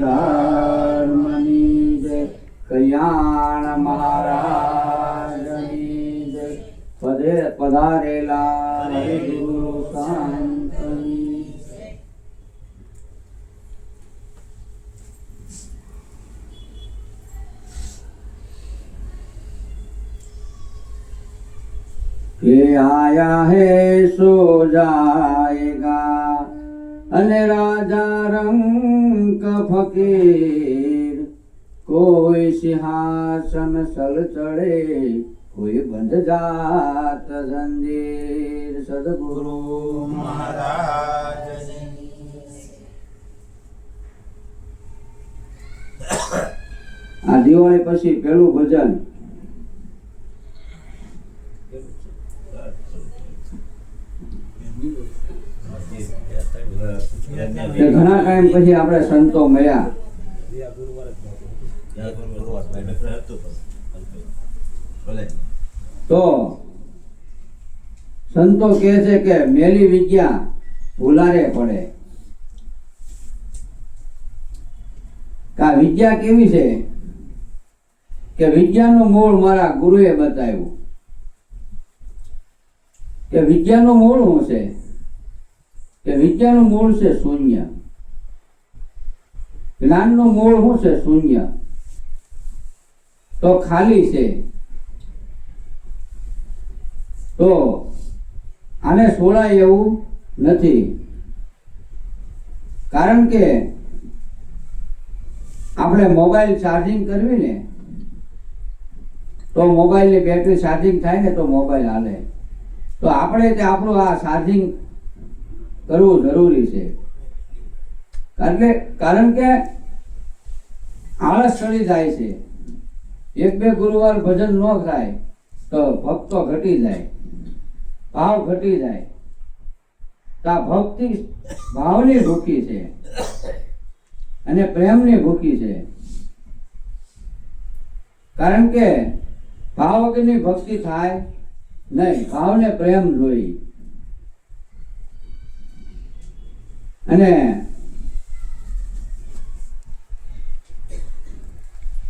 ધર્મની જય કલ્યાણ મહારાજની જય પદે પધારેલા હરિગુરુ શાંતની કે આયા હે સો જાએગા અને રાજા રંક ફકીર, કોઈ સિંહાસન સલ ચડે કોઈ બંધ જાત જંજીર, સદગુરુ આ દિવાળી પછી પેલું ભજન કે ઘણા ટાઈમ પછી આપણે સંતો મળ્યા. તો સંતો કહે છે કે મેલી વિદ્યા ભૂલારે પડે. કે વિદ્યા કેવી છે? કે વિદ્યાનું મૂળ મારા ગુરુએ બતાવ્યું. કે વિદ્યાનું મૂળ શું છે? કે વિદ્યાનું મૂળ છે શૂન્ય. જ્ઞાનનું મૂળ શું છે? શૂન્ય. તો ખાલી છે. તો આને સોળાય એવું નથી. કારણ કે આપણે મોબાઈલ ચાર્જિંગ કરવી ને, તો મોબાઈલની બેટરી ચાર્જિંગ થાય ને તો મોબાઈલ હાલે. તો આપણે તે આપણું આ ચાર્જિંગ કરવું જરૂરી છે. એટલે કારણ કે આળસ ચડી જાય છે. એક બે ગુરુવાર ભજન ન થાય, તો ભક્તો ઘટી જાય, ભાવ ઘટી જાય. તો ભક્તિ ભાવની ભૂખી છે અને પ્રેમની ભૂખી છે. કારણ કે ભાવ વગરની ભક્તિ થાય નહીં, ભાવને પ્રેમ જોઈ. અને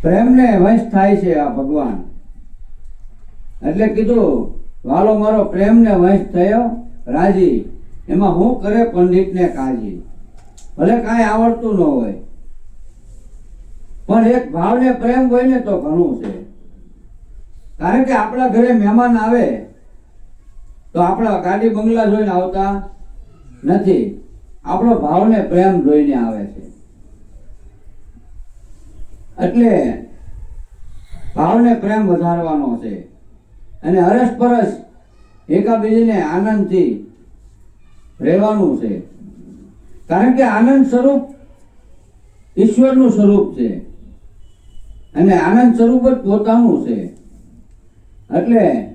પ્રેમને વંશ થાય છે આ ભગવાન. એટલે કીધું, વાલો મારો પ્રેમને વંશ થયો, રાજી. એમાં હું કરે પંડિતને કાજી ભલે કાંઈ આવડતું ન હોય. પણ એક ભાવને પ્રેમ હોય ને તો ઘણું છે. કારણ કે આપણા ઘરે મહેમાન આવે, તો આપણા ગાડી બંગલા જોઈને આવતા નથી. આપણો ભાવને પ્રેમ જોઈને આવે છે. એટલે ભાવને પ્રેમ વધારવાનો છે. અને અરસ પરસ એકાબીજીને આનંદથી રહેવાનું છે. કારણ કે આનંદ સ્વરૂપ ઈશ્વરનું સ્વરૂપ છે. અને આનંદ સ્વરૂપ જ પોતાનું છે. એટલે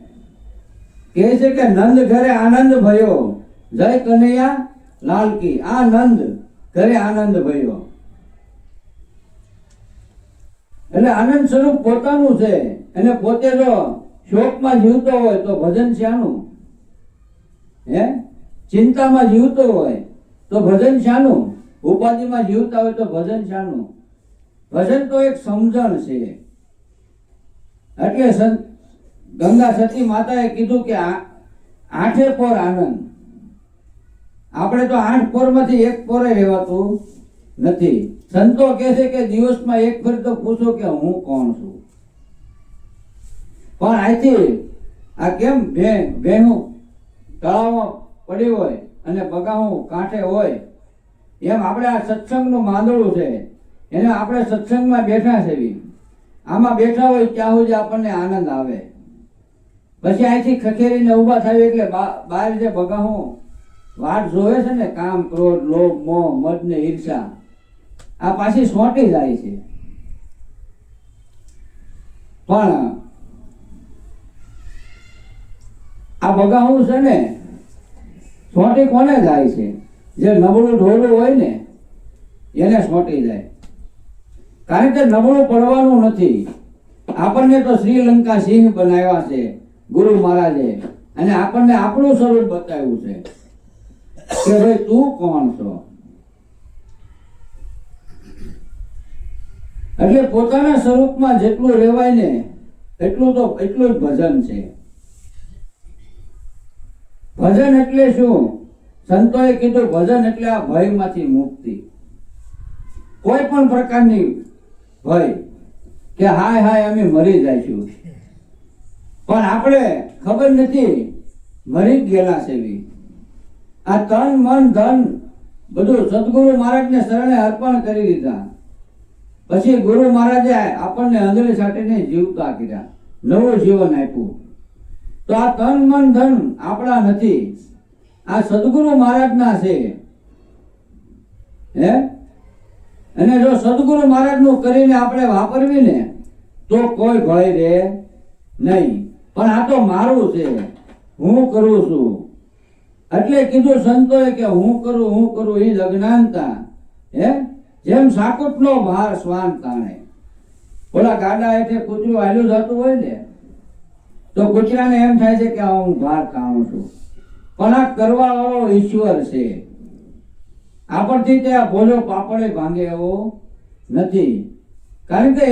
કહે છે કે નંદ ઘરે આનંદ ભયો, જય કનૈયા લાલકી. આ નંદ ઘરે આનંદ ભયો. એટલે આનંદ સ્વરૂપ પોતાનું છે. અને પોતે જો શોકમાં જીવતો હોય તો ભજન શાનું? હે? ચિંતામાં જીવતો હોય તો ભજન શાનું? ઉપાધિમાં જીવતા હોય તો ભજન શાનું? ભજન તો એક સમજણ છે. એટલે ગંગા સતી માતાએ કીધું કે આઠે પોર આનંદ. આપણે તો આઠ પોરમાંથી એક પોરે રહેવાતું. નથી. સંતો કહે છે કે દિવસમાં એક ફેર તો પૂછો કે હું કોણ છું? પણ અહીંથી આ કેમ ભે તળાવમાં પડી હોય અને બગાવું કાંઠે હોય? એમ આપણે આ સત્સંગનું માંદડું છે. એને આપણે સત્સંગમાં બેઠા છે આમાં બેઠા હોય ત્યાં સુધી આપણને આનંદ આવે. પછી અહીંથી ખખેરીને ઊભા થાય એટલે બહાર જે બગાહું વાટ જોવે છે ને કામ, ક્રોધ, લોભ, મોહ, મદ ને ઈર્ષા આ પાછી સોંટી જાય છે. પણ આ બગાવું છે ને સોટી કોને જાય છે? જે નબળું ઢોળું હોય ને, એને સોંટી જાય કારણ કે નબળું પડવાનું નથી. આપણને તો શ્રીલંકા સિંહ બનાવ્યા છે, ગુરુ મહારાજે. અને આપણને આપણું સ્વરૂપ બતાવ્યું છે કે ભાઈ તું કોણ છો? એટલે પોતાના સ્વરૂપમાં જેટલું રહેવાય ને, એટલું તો, એટલું જ ભજન છે. ભજન એટલે શું? સંતોએ કીધું, ભજન એટલે આ ભયમાંથી મુક્તિ. કોઈ પણ પ્રકારની ભય કે હાય હાય, અમે મરી જઈશું. પણ આપણે, ખબર નથી, મરી જ ગયેલા છે આ તન, મન, ધન, બધું સદગુરુ મહારાજને શરણે અર્પણ કરી દીધા. પછી ગુરુ મહારાજે આપણને અંદરે સાટીને જીવતા કર્યા. નવું જીવન આપ્યું. તો આ તન મન ધન આપણા નથી. આ સદગુરુ મહારાજના છે. હે? અને જો સદગુરુ મહારાજનું કરીને આપણે વાપરવી ને તો કોઈ ભળી રહે નહીં. પણ આ તો મારું છે. હું કરું છું. એટલે કીધું સંતોએ કે હું કરું હું કરું, એ લગ્નાંતા. હે? જેમ સાકુટનો ભાર શ્વાન તાણે. ઓલા ગાડા એટલે કૂતરું હાલ્યું જતું હોય ને, તો કૂતરાને એમ થાય છે કે હું ભાર તાણું છું. પણ આ કરવા વાળો ઈશ્વર છે. આપણથી તે આ ભોલો પાપડે ભાંગે એવો નથી. કારણ કે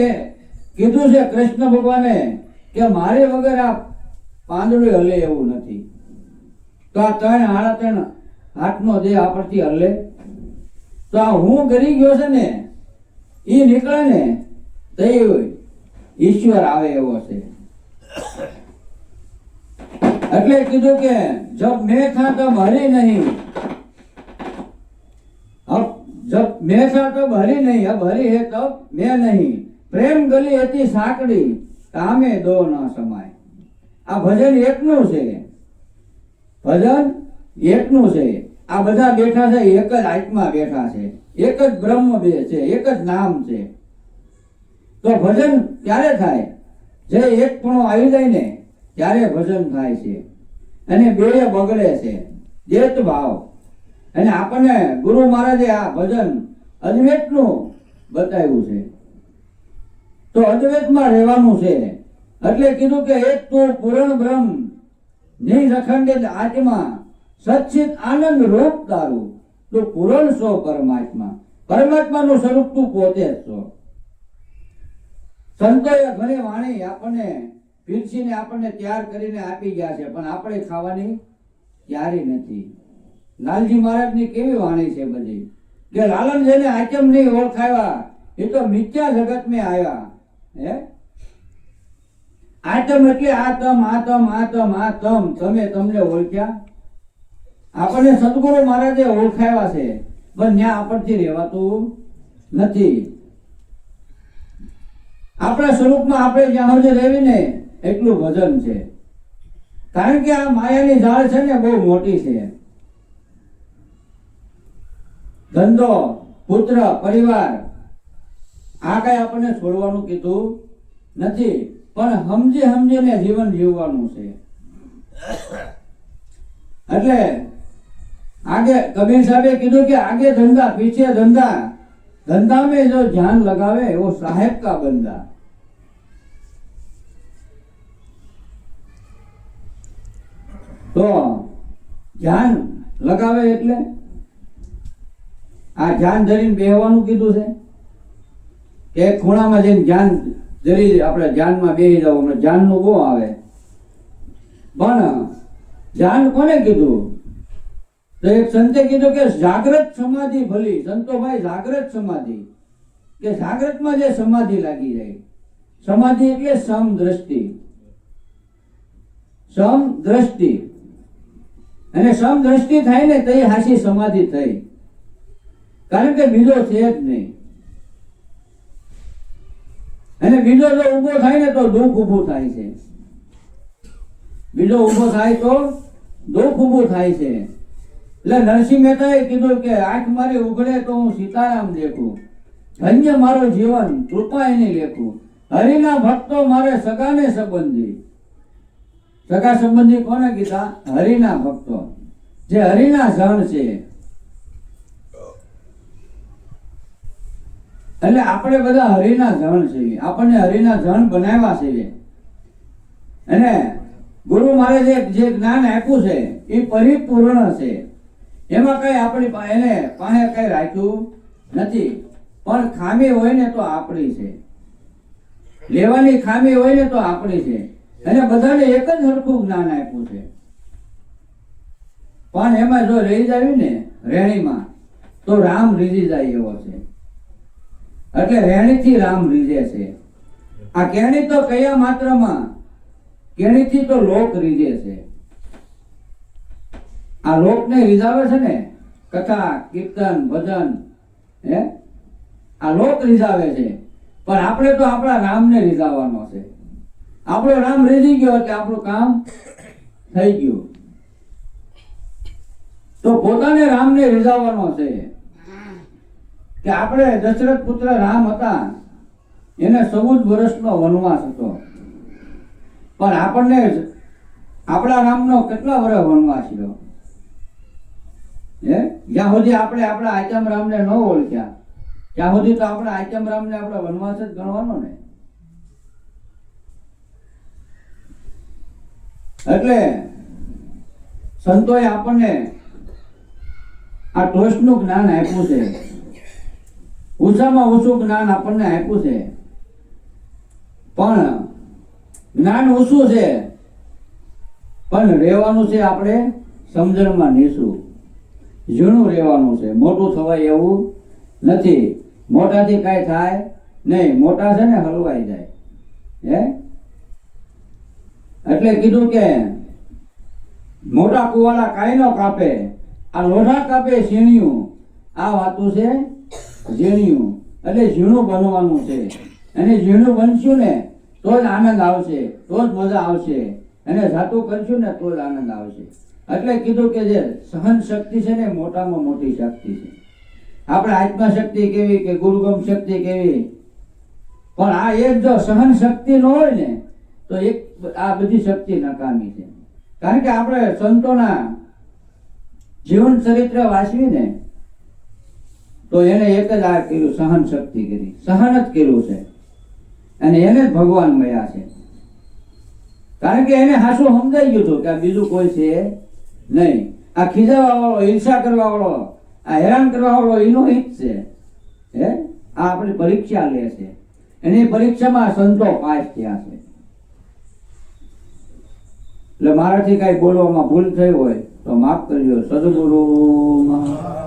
કીધું છે કૃષ્ણ ભગવાને કે મારે વગર આ પાંદડું હલે એવું નથી. તો આ ત્રણ હાડા ત્રણ હાથનો દેહ આપણથી હલે તો આ હું કરી ગયો છે ને, એ નીકળે ને, તો ઈશ્વર આવે એવો છે. એટલે કીધું કે જબ મેં થા તબ હરી નહીં. અબ જબ મેં થા તબ હરી નહીં. અબ હરી હે તો મેં નહીં. પ્રેમ ગલી હતી સાંકડી, કામે દો ન સમાય. આ ભજન એકનું છે. ભજન એકનું છે. આ બધા બેઠા છે, એક જ આત્મા બેઠા છે, એક જ બ્રહ્મ બે છે, એક જ નામ છે. તો ભજન ક્યારે થાય? જે એકપણો આવી જાય ને, ત્યારે ભજન થાય છે. અને બે બગડે છે, દેત ભાવ. અને આપણને ગુરુ મહારાજે આ ભજન અદ્વૈતનું બતાવ્યું છે. તો અદ્વૈતમાં રહેવાનું છે. એટલે કીધું કે એક તો પૂરણ બ્રહ્મ, નિરખંડિત આત્મા સચ્ચિત આનંદ રૂપ તારું તું પૂરણ છો પરમાત્મા. પરમાત્માનું સ્વરૂપ તું પોતે જ છો. સંતોએ ઘણી વાણી આપણને પીરસીને આપણને તૈયાર કરીને આપી ગયા છે, પણ આપણે ખાવાની તૈયારી નથી. લાલજી મહારાજની કેવી વાણી છે બધી? કે લાલન જેને આચમ નહીં ઓળખાવ્યા એ તો મિથ્યા જગત મેં આવ્યા હે? આતમ એટલે આતમ આતમ આતમ આતમ. તમે તમને ઓળખ્યા? આપણને સદગુરુ મહારાજે ઓળખાવ્યા છે. પણ ત્યાં આપણથી રહેવાતું નથી. આપણા સ્વરૂપમાં આપણે જ્યાં સુધી રહેવી ને એટલું વજન છે. કારણ કે આ માયાની ઝાડ છે ને બહુ મોટી છે. ધંધો, પુત્ર, પરિવાર, આ કઈ આપણને છોડવાનું કીધું નથી, પણ સમજી સમજીને જીવન જીવવાનું છે. એટલે આગે કબીર સાહેબે કીધું કે આગે ધંધા પીછે ધંધા ધંધા में जो ध्यान लगावे वो साहेब का बंदा તો ધ્યાન લગાવે એટલે આ ધ્યાન ધરીને બેહવાનું કીધું છે કે એક ખૂણામાં જઈને ધ્યાન ધરી આપણે ધ્યાનમાં બેસી જાવ હમણાં ધ્યાનનું બહુ આવે પણ ધ્યાન કોને કીધું તો એક સંતે કીધું કે જાગ્રત સમાધિ ભલી. સંતોભાઈ, જાગ્રત સમાધિ. કે જાગ્રતમાં જે સમાધિ લાગી જાય. સમાધિ એટલે સમ દ્રષ્ટિ સમ દ્રષ્ટિ અને સમ દ્રષ્ટિ થાય ને તો હાસી સમાધિ થઈ. કારણ કે બીજો છે જ નહીં. અને બીજો જો ઊભો થાય ને તો દુઃખ ઊભું થાય છે. બીજો ઊભો થાય તો દુઃખ ઊભું થાય છે. એટલે નરસિંહ મહેતાએ કીધું કે આંખ મારી ઉઘડે તો હું સીતારામ દેખું. ધન્ય મારું જીવન, કૃપા એની લેખું. હરિના ભક્તો મારે સગાને સંબંધી. સગા સંબંધી કોને કીધા? હરિના ભક્તો. જે હરિના જણ છે. એટલે આપણે બધા હરિના જણ છીએ. આપણને હરિના જણ બનાવ્યા છીએ અને ગુરુ મહારાજે જે જ્ઞાન આપ્યું છે, એ પરિપૂર્ણ છે. એમાં કઈ આપણી એને પાસે કઈ રાખ્યું નથી. પણ ખામી હોય ને તો આપણી છે. લેવાની ખામી હોય ને તો આપણી છે. અને બધાને એક જ સરખું જ્ઞાન આપ્યું છે. પણ એમાં જો રહી જાય ને રેણીમાં, તો રામ રીઝી જાય એવો છે. એટલે રેણીથી રામ રીઝે છે. આ કેણી તો કયા માત્રમાં? કેણીથી તો લોક રીઝે છે. આ લોકને રીઝાવે છે ને, કથા, કીર્તન, ભજન, હે? આ લોક રીઝાવે છે. પણ આપણે તો આપણા રામને રીઝાવવાનો છે. આપણો રામ રીઝી ગયો એટલે આપણું કામ થઈ ગયું. તો પોતાને રામને રીઝાવવાનો છે. કે આપણે દશરથ પુત્ર રામ હતા, એને ચૌદ વર્ષનો વનવાસ હતો. પણ આપણને આપણા રામનો કેટલા વર્ષ વનવાસ રહ્યો? હે? જ્યાં સુધી આપણે આપણા આચમ રામને ન ઓળખ્યા, ત્યાં સુધી તો આપણે આચમ રામને આપણે વનવાસ જ ગણવાનો ને. એટલે સંતોએ આપણને આ ટોસ્ટનું જ્ઞાન આપ્યું છે. ઓછામાં ઓછું જ્ઞાન આપણને આપ્યું છે. પણ જ્ઞાન ઓછું છે. પણ રહેવાનું છે આપણે સમજણમાં નીસું. ઝીણું રહેવાનું છે. મોટું થવાય એવું નથી. મોટાથી કાંઈ થાય નહીં. મોટા છે ને હલવાઈ જાય. હે? એટલે કીધું કે મોટા કુવાળા કાંઈ ન કાપે. આ લોઢા કાપે ઝીણિયું આ વાતું છે ઝીણિયું. એટલે ઝીણું બનવાનું છે. અને ઝીણું બનશું ને તો જ આનંદ આવશે. તો જ મજા આવશે. અને જાતું કરશું ને તો જ આનંદ આવશે. એટલે કીધું કે જે સહન શક્તિ છે ને મોટામાં મોટી શક્તિ છે. આપણે આત્મા શક્તિ કેવી કે ગુરુગમ શક્તિ કેવી? પણ આ એક જો સહન શક્તિ ન હોય ને, તો એક આ બધી શક્તિ નકામી છે. કારણ કે આપણે સંતોના જીવન ચરિત્ર વાંચવી ને તો એને એક જ આ કર્યું, સહન શક્તિ કરી. સહન જ કર્યું છે. અને એને જ ભગવાન મળ્યા છે. કારણ કે એને હાસું સમજાઈ ગયું હતું કે આ બીજું કોઈ છે નહીં. આ ખીજાવા વાળો હિંસા કરવા વાળો આ હેરાન કરવા વાળો એનો હિત છે. હે? આ આપણી પરીક્ષા લે છે. એની પરીક્ષામાં સંતો પાસ થયા છે. એટલે મારાથી કાંઈ બોલવામાં ભૂલ થઈ હોય તો માફ કરજો. સદગુરુ મહા